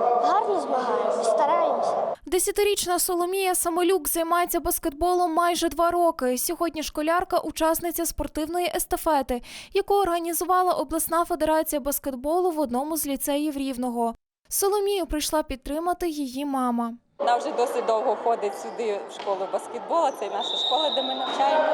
гарно змагаємося, стараємося. Десятирічна Соломія Самолюк займається баскетболом майже два роки. Сьогодні школярка учасниця спортивної естафети, яку організувала обласна федерація баскетболу в одному з ліцеїв Рівного. Соломію прийшла підтримати її мама. Вона вже досить довго ходить сюди в школу баскетболу Це наша школа, де ми навчаємо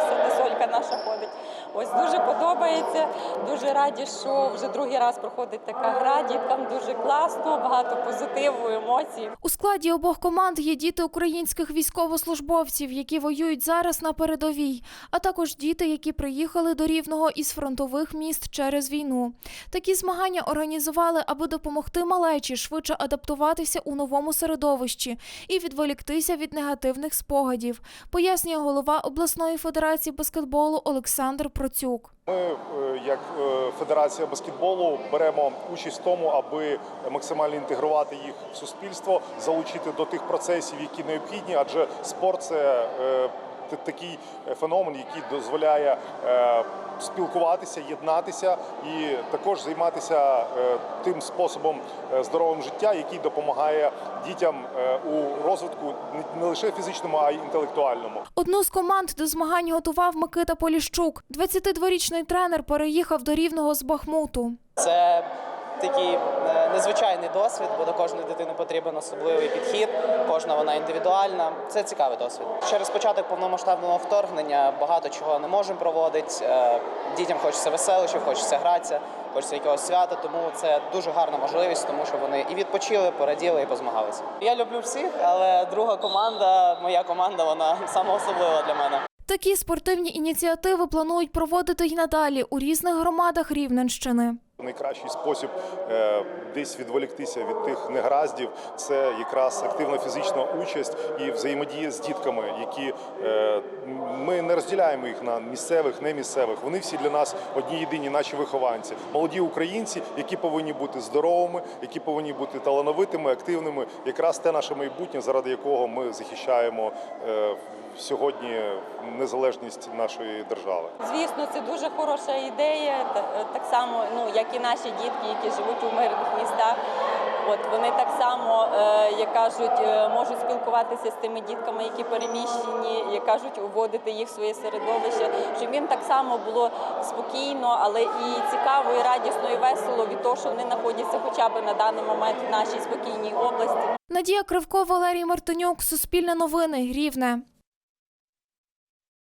наша ходить. Ось дуже подобається. Дуже раді, що вже другий раз проходить така гра. Діткам дуже класно, багато позитиву, емоцій. У складі обох команд є діти українських військовослужбовців, які воюють зараз на передовій, а також діти, які приїхали до Рівного із фронтових міст через війну. Такі змагання організували, аби допомогти малечі швидше адаптуватися у новому середовищі і відволіктися від негативних спогадів, пояснює голова обласної федерації баскетболу Олександр Процюк. Ми, е, як е, Федерація баскетболу, беремо участь в тому, аби максимально інтегрувати їх в суспільство, залучити до тих процесів, які необхідні, адже спорт це е, такий феномен, який дозволяє е, спілкуватися, єднатися і також займатися е, тим способом е, здоровим життя, який допомагає дітям е, у розвитку не- не лише фізичному, а й інтелектуальному. Одну з команд до змагань готував Микита Поліщук. 22-річний тренер переїхав до Рівного з Бахмуту. Це такий е, незвичайний досвід, бо до кожної дитини потрібен особливий підхід. Кожна вона індивідуальна. Це цікавий досвід. Через початок повномасштабного вторгнення багато чого не можемо проводити. Е, Дітям хочеться веселищів, хочеться гратися, хочеться якогось свята. Тому це дуже гарна можливість, тому що вони і відпочили, пораділи і позмагалися. Я люблю всіх, але друга команда, моя команда, вона сама особлива для мене. Такі спортивні ініціативи планують проводити й надалі у різних громадах Рівненщини. Найкращий спосіб е, десь відволіктися від тих негараздів це якраз активна фізична участь і взаємодія з дітками, які е, ми не розділяємо їх на місцевих, не місцевих. Вони всі для нас одні єдині, наші вихованці, молоді українці, які повинні бути здоровими, які повинні бути талановитими, активними. Якраз те наше майбутнє, заради якого ми захищаємо е, сьогодні незалежність нашої держави. Звісно, це дуже хороша ідея. Так само, ну як і наші дітки, які живуть у мирних містах. От вони так само, е, як кажуть, е, можуть спілкуватися з тими дітками, які переміщені, як кажуть, уводити їх в своє середовище, щоб їм так само було спокійно, але і цікаво, і радісно, і весело від того, що вони знаходяться хоча б на даний момент в нашій спокійній області. Надія Кривко, Валерій Мартинюк, Суспільне новини, Рівне.